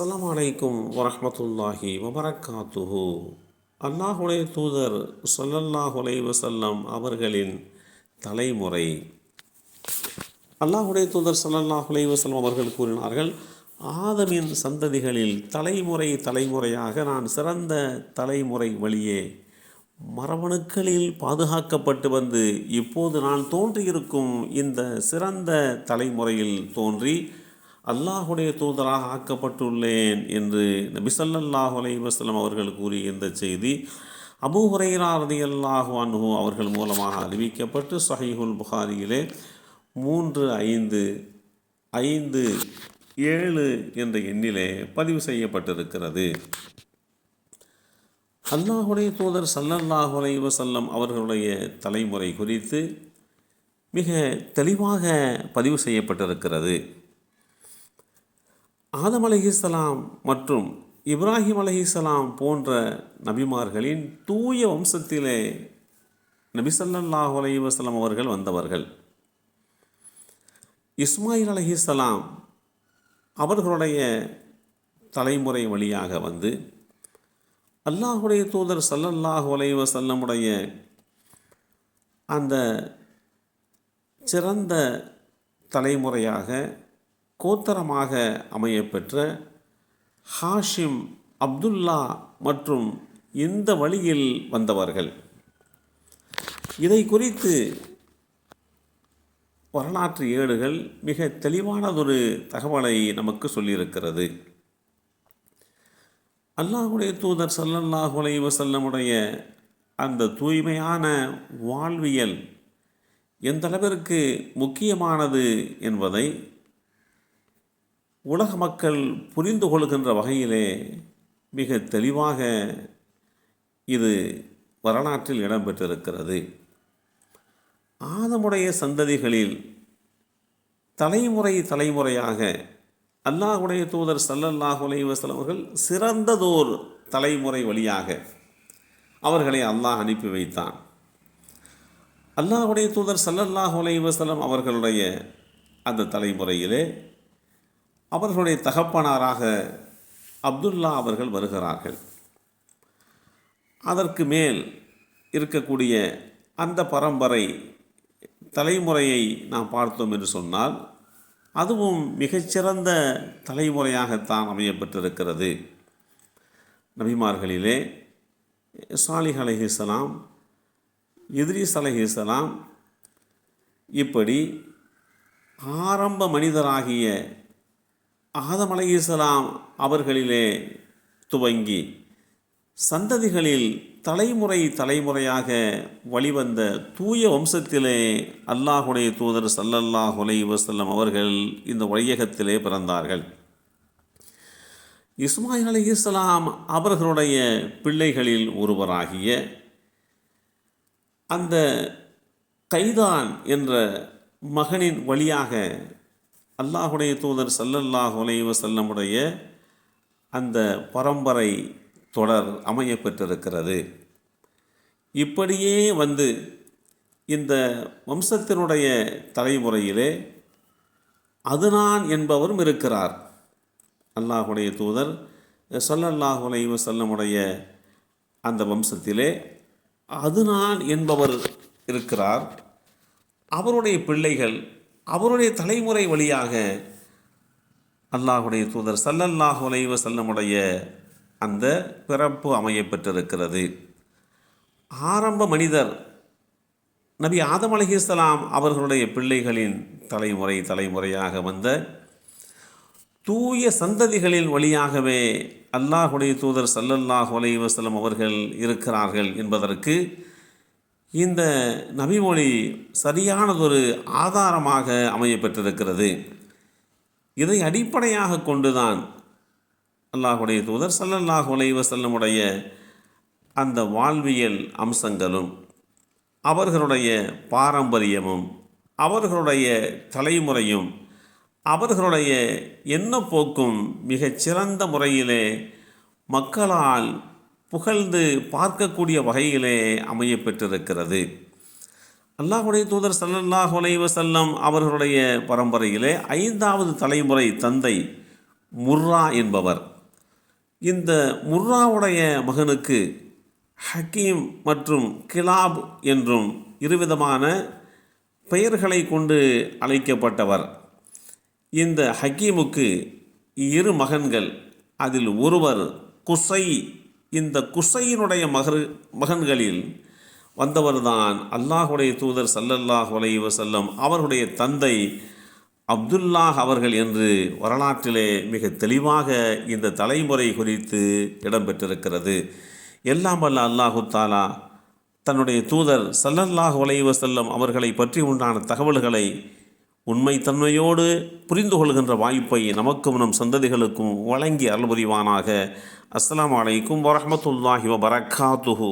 அஸ்லாம் அலைக்கும் வரமத்துல்லாஹி வபரக்காத்துஹு அல்லாஹுடைய தூதர் சொல்லல்லாஹுலை வசல்லம் அவர்களின் தலைமுறை. அல்லாஹுடைய தூதர் சொல்லல்லாஹுலை வசல்லம் அவர்கள் கூறினார்கள் ஆதமின் சந்ததிகளில் தலைமுறை தலைமுறையாக நான் சிறந்த தலைமுறை வழியே மரபணுக்களில் பாதுகாக்கப்பட்டு வந்து இப்போது நான் தோன்றியிருக்கும் இந்த சிறந்த தலைமுறையில் தோன்றி அல்லாஹுடைய தூதராக ஆக்கப்பட்டுள்ளேன் என்று நபி ஸல்லல்லாஹு அலைஹி அவர்கள் கூறிய இந்த செய்தி அபு ஹுரைரா ரலியல்லாஹு அன்ஹு அவர்கள் மூலமாக அறிவிக்கப்பட்டு சஹீஹுல் புகாரியிலே மூன்று ஐந்து ஐந்து ஏழு என்ற எண்ணிலே பதிவு செய்யப்பட்டிருக்கிறது. அல்லாஹுடைய தூதர் சல்லல்லாஹு அலைவசல்லம் அவர்களுடைய தலைமுறை குறித்து மிக தெளிவாக பதிவு செய்யப்பட்டிருக்கிறது. ஆதம் அலைஹிஸ்ஸலாம் மற்றும் இப்ராஹிம் அலைஹிஸ்ஸலாம் போன்ற நபிமார்களின் தூய வம்சத்திலே நபி ஸல்லல்லாஹு அலைஹி அவர்கள் வந்தவர்கள். இஸ்மாயில் அலஹிசலாம் அவர்களுடைய தலைமுறை வழியாக வந்து அல்லாஹுடைய தூதர் ஸல்லல்லாஹு அலைஹி வஸல்லமுடைய அந்த சிறந்த தலைமுறையாக கோத்தரமாக அமையப்பெற்ற ஹாஷிம் அப்துல்லா மற்றும் இந்த வழியில் வந்தவர்கள். இதை குறித்து வரலாற்று ஏடுகள் மிக தெளிவானதொரு தகவலை நமக்கு சொல்லியிருக்கிறது. அல்லாஹுடைய தூதர் ஸல்லல்லாஹு அலைஹி செல்லமுடைய அந்த தூய்மையான வாழ்வியல் எந்த அளவிற்கு முக்கியமானது என்பதை உலக மக்கள் புரிந்து கொள்கின்ற வகையிலே மிக தெளிவாக இது வரலாற்றில் இடம்பெற்றிருக்கிறது. ஆதமுடைய சந்ததிகளில் தலைமுறை தலைமுறையாக அல்லாஹுடைய தூதர் சல்லல்லாஹு அலைஹி அவர்கள் சிறந்ததோர் தலைமுறை வழியாக அவர்களை அல்லாஹ் அனுப்பி வைத்தான். அல்லாஹுடைய தூதர் சல்லல்லாஹு அலைவசலம் அவர்களுடைய அந்த தலைமுறையிலே அவர்களுடைய தகப்பனாராக அப்துல்லா அவர்கள் வருகிறார்கள். அதற்கு மேல் இருக்கக்கூடிய அந்த பரம்பரை தலைமுறையை நாம் பார்த்தோம் என்று சொன்னால் அதுவும் மிகச்சிறந்த தலைமுறையாகத்தான் அமையப்பட்டிருக்கிறது. நபிமார்களிலே சாலிஹ் அலஹிஸ்லாம் இத்ரீஸ் அலஹிஸ்லாம் இப்படி ஆரம்ப மனிதராகிய ஆதம் அலைஹிஸ்ஸலாம் அவர்களிலே துவங்கி சந்ததிகளில் தலைமுறை தலைமுறையாக வழிவந்த தூய வம்சத்திலே அல்லாஹுடைய தூதர் சல்லல்லாஹ் அலைஹி வஸல்லம் அவர்கள் இந்த வையகத்திலே பிறந்தார்கள். இஸ்மாயில் அலைஹிஸ்ஸலாம் அவர்களுடைய பிள்ளைகளில் ஒருவராகிய அந்த கைதான் என்ற மகனின் வழியாக அல்லாஹுடைய தூதர் சல்லல்லாஹ் அலைஹி செல்லமுடைய அந்த பரம்பரை தொடர் அமையப்பெற்றிருக்கிறது. இப்படியே வந்து இந்த வம்சத்தினுடைய தலைமுறையிலே அதுனான் என்பவரும் இருக்கிறார். அல்லாஹுடைய தூதர் சொல்லல்லாஹு அலைஹி செல்லமுடைய அந்த வம்சத்திலே அதுனான் என்பவர் இருக்கிறார். அவருடைய பிள்ளைகள் அவருடைய தலைமுறை வழியாக அல்லாஹுடைய தூதர் சல்லல்லாஹு அலைஹி செல்லமுடைய அந்த பிறப்பு அமையப்பெற்றிருக்கிறது ஆரம்ப மனிதர் நபி ஆதம் அலஹிஸ்லாம் அவர்களுடைய பிள்ளைகளின் தலைமுறை தலைமுறையாக வந்த தூய சந்ததிகளின் வழியாகவே அல்லாஹுடைய தூதர் சல்லல்லாஹு அலைஹி செல்லம் அவர்கள் இருக்கிறார்கள் என்பதற்கு இந்த நபிமொழி சரியானதொரு ஆதாரமாக அமையப்பெற்றிருக்கிறது. இதை அடிப்படையாக கொண்டுதான் அல்லாஹுடைய தூதர் சல்லல்லாஹ் உலைவ செல்லமுடைய அந்த வாழ்வியல் அம்சங்களும் அவர்களுடைய பாரம்பரியமும் அவர்களுடைய தலைமுறையும் அவர்களுடைய எண்ணப்போக்கும் மிகச்சிறந்த முறையிலே மக்களால் புகழ்ந்து பார்க்கக்கூடிய வகையிலே அமையப்பெற்றிருக்கிறது. அல்லாஹுடைய தூதர் சல்லல்லாஹ் அலைஹி செல்லம் அவர்களுடைய பரம்பரையிலே ஐந்தாவது தலைமுறை தந்தை முர்ரா என்பவர். இந்த முர்ராவுடைய மகனுக்கு ஹக்கீம் மற்றும் கிலாப் என்றும் இருவிதமான பெயர்களை கொண்டு அழைக்கப்பட்டவர். இந்த ஹக்கீமுக்கு இரு மகன்கள் அதில் ஒருவர் குசை இந்த குசையினுடைய மகர் மகன்களில் வந்தவர்தான் அல்லாஹுடைய தூதர் சல்லல்லாஹ் அலைஹி செல்லம் அவருடைய தந்தை அப்துல்லாஹ் அவர்கள் என்று வரலாற்றிலே மிக தெளிவாக இந்த தலைமுறை குறித்து இடம்பெற்றிருக்கிறது. எல்லாம் வல்ல அல்லாஹு தாலா தன்னுடைய தூதர் சல்லல்லாஹ் அலைஹி செல்லம் அவர்களை பற்றி உண்டான தகவல்களை உண்மைத்தன்மையோடு புரிந்து கொள்கின்ற வாய்ப்பை நமக்கும் நம் சந்ததிகளுக்கும் வழங்கி அருள் புரிவானாக அஸ்ஸலாமு அலைக்கும் வரஹ்மத்துல்லாஹி வபரகாத்துஹு